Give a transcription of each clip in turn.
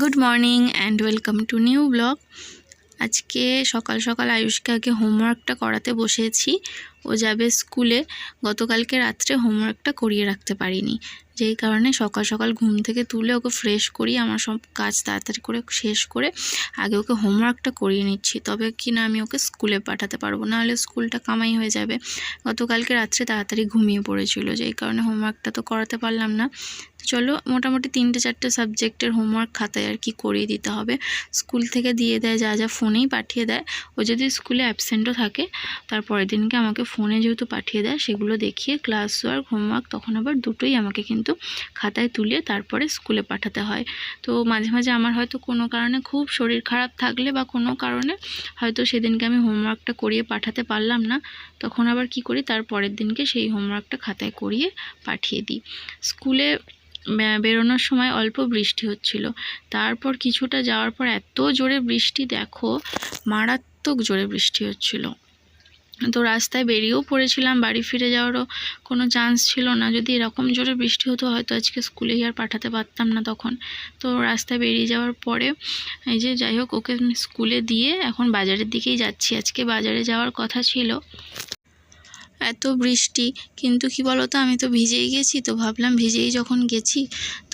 Good morning and welcome to new blog আজকে সকাল সকাল আয়ুষকে আগে হোমওয়ার্কটা করাতে বসেছি। ও যাবে স্কুলে, গতকালকে রাত্রে হোমওয়ার্কটা করিয়ে রাখতে পারিনি। যেই কারণে সকাল সকাল ঘুম থেকে তুলে ওকে ফ্রেশ করি আমার সব কাজ তাড়াতাড়ি করে শেষ করে আগে ওকে হোমওয়ার্কটা করিয়ে নিচ্ছি। তবে কি না আমি ওকে স্কুলে পাঠাতে পারব নাহলে স্কুলটা কামাই হয়ে যাবে। গতকালকে রাত্রে তাড়াতাড়ি ঘুমিয়ে পড়েছিল, যেই কারণে হোমওয়ার্কটা তো করাতে পারলাম না। তো চলো, মোটামুটি তিনটে চারটে সাবজেক্টের হোমওয়ার্ক খাতায় আর কি করিয়ে দিতে হবে। স্কুল থেকে দিয়ে দেয় যা যা ফোনেই পাঠিয়ে দেয়। ও যদি স্কুলে অ্যাবসেন্টও থাকে, তারপরের দিনকে আমাকে ফোনে যেহেতু পাঠিয়ে দেয়, সেগুলো দেখিয়ে ক্লাস ওয়ার্ক হোমওয়ার্ক তখন আবার দুটোই আমাকে কিন্তু খাতায় তুলে তারপরে স্কুলে পাঠাতে হয়। তো মাঝে মাঝে আমার হয়তো কোনো কারণে খুব শরীর খারাপ থাকলে বা কোনো কারণে হয়তো সেদিনকে আমি হোমওয়ার্কটা করিয়ে পাঠাতে পারলাম না, তখন আবার কি করি, তার পরের দিনকে সেই হোমওয়ার্কটা খাতায় করিয়ে পাঠিয়ে দিই। স্কুলে বেরোনোর সময় অল্প বৃষ্টি হচ্ছিল। তারপর কিছুটা যাওয়ার পর এত জোরে বৃষ্টি, দেখো মারাত্মক জোরে বৃষ্টি হচ্ছিল। তো রাস্তায় বেরিয়েও পড়েছিলাম, বাড়ি ফিরে যাওয়ারও কোনো চান্স ছিল না। যদি এরকম জোরে বৃষ্টি হতো, হয়তো আজকে স্কুলে আর পাঠাতে পারতাম না তখন। তো রাস্তায় বেরিয়ে যাওয়ার পরে, এই যে যাই হোক, ওকে স্কুলে দিয়ে এখন বাজারের দিকেই যাচ্ছি। আজকে বাজারে যাওয়ার কথা ছিল। এত বৃষ্টি, কিন্তু কি বলতো, আমি তো ভিজেই গেছি, তো ভাবলাম ভিজেই যখন গেছি,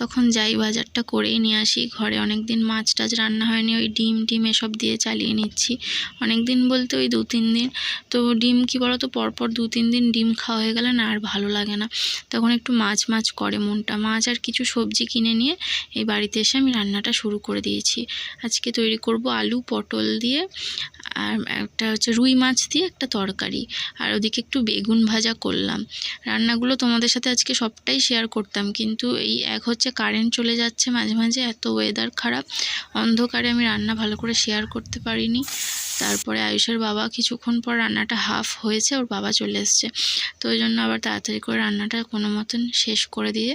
তখন যাই বাজারটা করেই নিয়ে আসি। ঘরে অনেক দিন মাছ টাছ রান্না হয়নি, ওই ডিম টিম এসব দিয়ে চালিয়ে নিচ্ছি। অনেক দিন বলতে ওই দু তিন দিন, তো ডিম কি বলতো, পরপর দু তিন দিন ডিম খাওয়া হয়ে গেলে না আর ভালো লাগে না। তখন একটু মাছ মাছ করে মনটা, মাছ আর কিছু সবজি কিনে নিয়ে এই বাড়িতে এসে আমি রান্নাটা শুরু করে দিয়েছি। আজকে তৈরি করব আলু পটল দিয়ে আর একটা হচ্ছে রুই মাছ দিয়ে একটা তরকারি। আর ওদিকে একটু বেগুন ভাজা করলাম। রান্নাগুলো তোমাদের সাথে আজকে সবটাই শেয়ার করতাম, কিন্তু এই এক হচ্ছে কারেন্ট চলে যাচ্ছে মাঝে মাঝে, এত ওয়েদার খারাপ। অন্ধকারে আমি রান্না ভালো করে শেয়ার করতে পারিনি। তারপরে আয়ুষের বাবা কিছুক্ষণ পর রান্নাটা হাফ হয়েছে, ওর বাবা চলে এসছে। তো ওই জন্য আবার তাড়াতাড়ি করে রান্নাটা কোনো মতন শেষ করে দিয়ে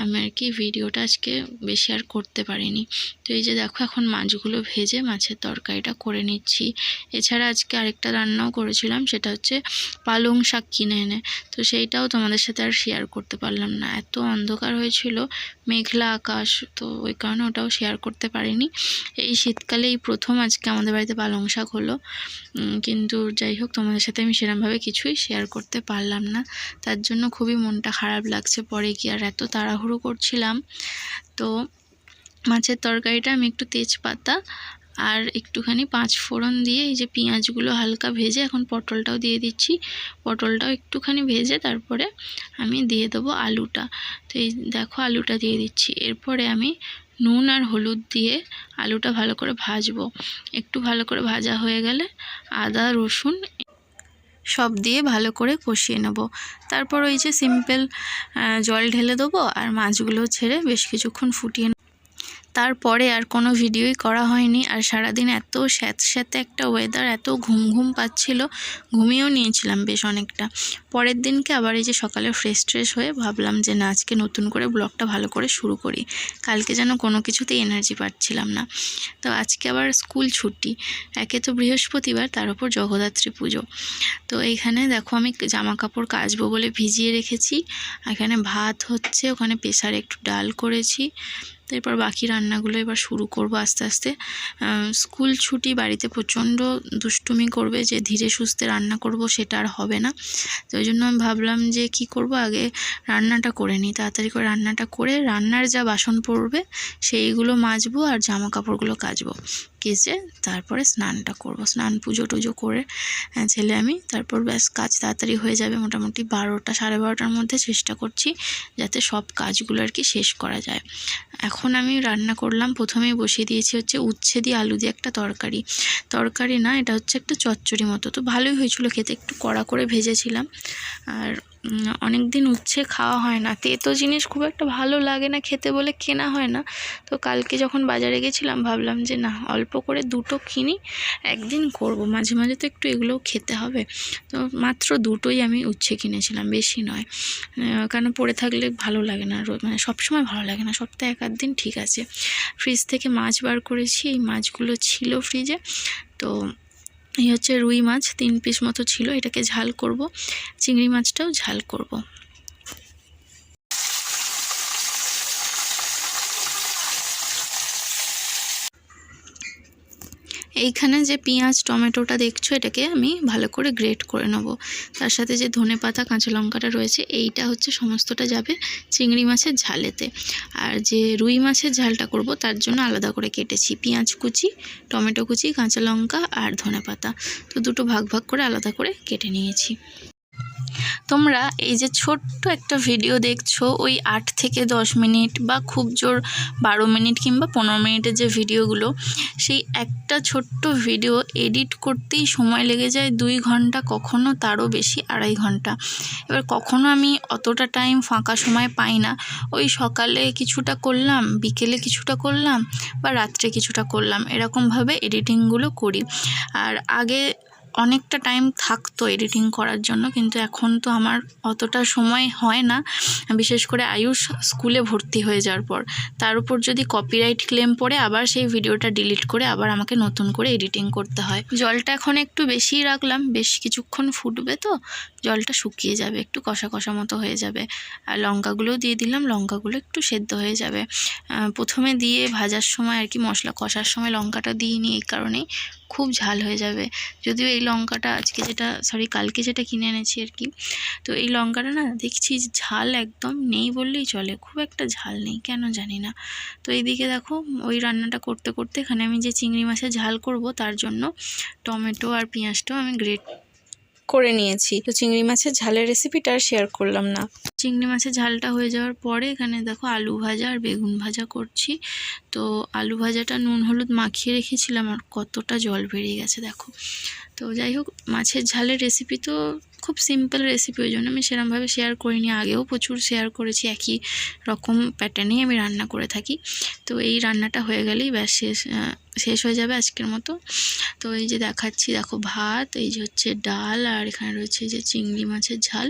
আমি আর কি ভিডিওটা আজকে বেশি আর করতে পারিনি। তো এই যে দেখো, এখন মাছগুলো ভেজে মাছের তরকারিটা করে নিচ্ছি। এছাড়া আজকে আরেকটা রান্নাও করেছিলাম, সেটা হচ্ছে পালং শাক কিনে এনে। তো সেইটাও তোমাদের সাথে আর শেয়ার করতে পারলাম না। এত অন্ধকার হয়েছিল, মেঘলা আকাশ, তো ওই কারণে ওটাও শেয়ার করতে পারিনি। এই শীতকালে এই প্রথম আজকে আমাদের বাড়িতে পালং শাক হলো। কিন্তু যাই হোক, তোমাদের সাথে আমি সেরমভাবে কিছুই শেয়ার করতে পারলাম না। তার জন্য খুবই মনটা খারাপ লাগছে পরে কি আর এত তাড়াহুড়ো করছিলাম। তো মাছের তরকারিটা আমি একটু তেজপাতা আর একটুখানি পাঁচ ফোড়ন দিয়ে এই যে পেঁয়াজগুলো হালকা ভেজে এখন পটলটাও দিয়ে দিচ্ছি। পটলটাও একটুখানি ভেজে তারপরে আমি দিয়ে দেবো আলুটা। তো এই দেখো আলুটা দিয়ে দিচ্ছি। এরপরে আমি নুন আর হলুদ দিয়ে আলুটা ভালো করে ভাজবো। একটু ভালো করে ভাজা হয়ে গেলে আদা, রসুন সব দিয়ে ভালো করে কষিয়ে নেব। তারপর ওই যে সিম্পল জল ঢেলে দেবো আর মাছগুলো ছেড়ে বেশ কিছুক্ষণ ফুটিয়ে। তারপরে আর কোনো ভিডিওই করা হয়নি। আর সারাদিন এত স্যাঁতস্যাঁতে একটা ওয়েদার এত ঘুম ঘুম পাচ্ছিল, ঘুমিয়েও নিয়েছিলাম বেশ অনেকটা। পরের দিনকে আবার এই যে সকালে ফ্রেশ ট্রেশ হয়ে ভাবলাম যে না, আজকে নতুন করে ব্লগটা ভালো করে শুরু করি। কালকে যেন কোনো কিছুতেই এনার্জি পাচ্ছিলাম না। তো আজকে আবার স্কুল ছুটি। একে তো বৃহস্পতিবার, তার উপর জগদ্ধাত্রী পুজো। তো এইখানে দেখো আমি জামা কাপড় কাচবো বলে ভিজিয়ে রেখেছি। এখানে ভাত হচ্ছে, ওখানে প্রেসারে একটু ডাল করেছি। এরপর বাকি রান্নাগুলো এবার শুরু করব আস্তে আস্তে। স্কুল ছুটি বাড়িতে প্রচণ্ড দুষ্টুমি করবে, যে ধীরে সুস্থে রান্না করব সেটা আর হবে না। তো ওই জন্য আমি ভাবলাম যে কি করব, আগে রান্নাটা করে নিই। তাড়াতাড়ি করে রান্নাটা করে রান্নার যা বাসন পড়বে সেইগুলো মাজবো আর জামা কাপড়গুলো কাচবো। কেচে তারপরে স্নানটা করব। স্নান পুজো টুজো করে ছেলে আমি, তারপর ব্যাস কাজ তাড়াতাড়ি হয়ে যাবে মোটামুটি বারোটা, সাড়ে বারোটার মধ্যে চেষ্টা করছি যাতে সব কাজগুলো আর কি শেষ করা যায়। এখন আমি রান্না করলাম, প্রথমেই বসিয়ে দিয়েছি হচ্ছে উচ্ছে দিয়ে আলু দিয়ে একটা তরকারি। তরকারি না, এটা হচ্ছে একটা চচ্চড়ি মতো। তো ভালোই হয়েছিল, খেতে একটু কড়া করে ভেজেছিলাম। আর অনেক দিন উচ্ছে খাওয়া হয় না। তেতো জিনিস খুব একটা ভালো লাগে না খেতে বলে কেনা হয় না। তো কালকে যখন বাজারে গেছিলাম, ভাবলাম যে না, অল্প করে দুটো কিনি, একদিন করব। মাঝে মাঝে তো একটু এগুলোও খেতে হবে। তো মাত্র দুটোই আমি উচ্ছে কিনেছিলাম, বেশি নয়। কেন পড়ে থাকলে ভালো লাগে না মানে সবসময় ভালো লাগে না, সপ্তাহে এক আধ দিন ঠিক আছে। ফ্রিজ থেকে মাছ বার করেছি, এই মাছগুলো ছিল ফ্রিজে। তো এই হচ্ছে রুই মাছ, তিন পিস মতো ছিল, এটাকে ঝাল করব। চিংড়ি মাছটাও ঝাল করব। এইখানে যে পেঁয়াজ, টমেটোটা দেখছ, এটাকে আমি ভালো করে গ্রেট করে নেব। তার সাথে যে ধনে পাতা, কাঁচা লঙ্কাটা রয়েছে, এইটা হচ্ছে সমস্তটা যাবে চিংড়ি মাছের ঝালেতে। আর যে রুই মাছের ঝালটা করব, তার জন্য আলাদা করে কেটেছি পেঁয়াজ কুচি, টমেটো কুচি, কাঁচা লঙ্কা আর ধনে পাতা। তো দুটো ভাগ ভাগ করে আলাদা করে কেটে নিয়েছি। তোমরা এই যে ছোট্ট একটা ভিডিও দেখছ, ওই আট থেকে দশ মিনিট বা খুব জোর বারো মিনিট কিংবা পনেরো মিনিটের যে ভিডিওগুলো সেই একটা ছোট্ট ভিডিও এডিট করতেই সময় লেগে যায়। দুই ঘণ্টা, কখনো তারও বেশি আড়াই ঘণ্টা। এবার কখনো আমি অতটা টাইম ফাঁকা সময় পাই না। ওই সকালে কিছুটা করলাম, বিকেলে কিছুটা করলাম বা রাত্রে কিছুটা করলাম, এরকমভাবে এডিটিংগুলো করি। আর আগে অনেকটা টাইম থাকতো এডিটিং করার জন্য, কিন্তু এখন তো আমার অতটা সময় হয় না। বিশেষ করে আয়ুষ স্কুলে ভর্তি হয়ে যাওয়ার পর। তার উপর যদি কপিরাইট ক্লেম পড়ে, আবার সেই ভিডিওটা ডিলিট করে আবার আমাকে নতুন করে এডিটিং করতে হয়। জলটা এখন একটু বেশিই রাখলাম, বেশ কিছুক্ষণ ফুটবে তো, জলটা শুকিয়ে যাবে, একটু কষা কষা মতো হয়ে যাবে। আর লঙ্কাগুলোও দিয়ে দিলাম, লঙ্কাগুলো একটু সেদ্ধ হয়ে যাবে। প্রথমে দিয়ে ভাজার সময় আর কি মশলা, কষার সময় লঙ্কাটা দিইনি এই কারণেই। খুব ঝাল হয়ে যাবে। যদিও এই লঙ্কাটা আজকে যেটা সরি কালকে যেটা কিনে এনেছি আর কি। তো এই লঙ্কাটা না দেখছি ঝাল একদম নেই বললেই চলে, খুব একটা ঝাল নেই, কেন জানি না। তো এইদিকে দেখো, ওই রান্নাটা করতে করতে এখানে আমি যে চিংড়ি মাছের ঝাল করব, তার জন্য টমেটো আর পেঁয়াজটাও আমি গ্রেট করে নিয়েছি। তো চিংড়ি মাছের ঝালের রেসিপিটা আর শেয়ার করলাম না। চিংড়ি মাছের ঝালটা হয়ে যাওয়ার পরে এখানে দেখো আলু ভাজা আর বেগুন ভাজা করছি। তো আলু ভাজাটা নুন হলুদ মাখিয়ে রেখেছিলাম আর কতটা জল বেরিয়ে গেছে দেখো। তো যাই হোক, মাছের ঝালের রেসিপি তো খুব সিম্পল রেসিপি ওই জন্য আমি সেরমভাবে শেয়ার করিনি। আগেও প্রচুর শেয়ার করেছি, একই রকম প্যাটার্নেই আমি রান্না করে থাকি। তো এই রান্নাটা হয়ে গেলেই ব্যাস শেষ শেষ হয়ে যাবে আজকের মতো। তো এই যে দেখাচ্ছি, দেখো ভাত, এই যে হচ্ছে ডাল, আর এখানে রয়েছে যে চিংড়ি মাছের ঝাল।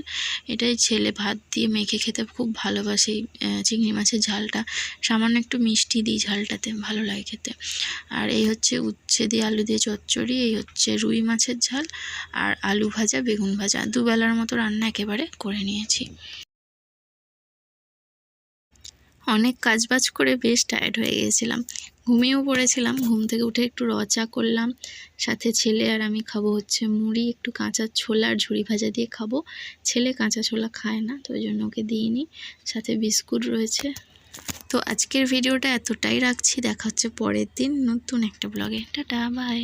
এটাই ছেলে ভাত দিয়ে মেখে খেতে খুব ভালোবাসে চিংড়ি মাছের ঝালটা। সামান্য একটু মিষ্টি দিই ঝালটাতে, ভালো লাগে খেতে। আর এই হচ্ছে উচ্ছে দিয়ে আলু দিয়ে চচ্চড়ি, এই হচ্ছে রুই মাছের ঝাল, আর আলু ভাজা, বেগুন ভাজা। দুবেলার মতো রান্না একেবারে করে নিয়েছি। অনেক কাজবাজ করে বেশ টায়ার্ড হয়ে গিয়েছিলাম ঘুমিয়েও পড়েছিলাম, ঘুম থেকে উঠে একটু রচা করলাম, সাথে ছেলে আর আমি খাব হচ্ছে মুড়ি, একটু কাঁচা ছোলা আর ঝুড়ি ভাজা দিয়ে খাব। ছেলে কাঁচা ছোলা খায় না, তো ওই জন্য ওকে দিইনি, সাথে বিস্কুট রয়েছে। তো আজকের ভিডিওটা এতটাই রাখছি, দেখা হচ্ছে পরের দিন নতুন একটা ব্লগে। Tata, bye.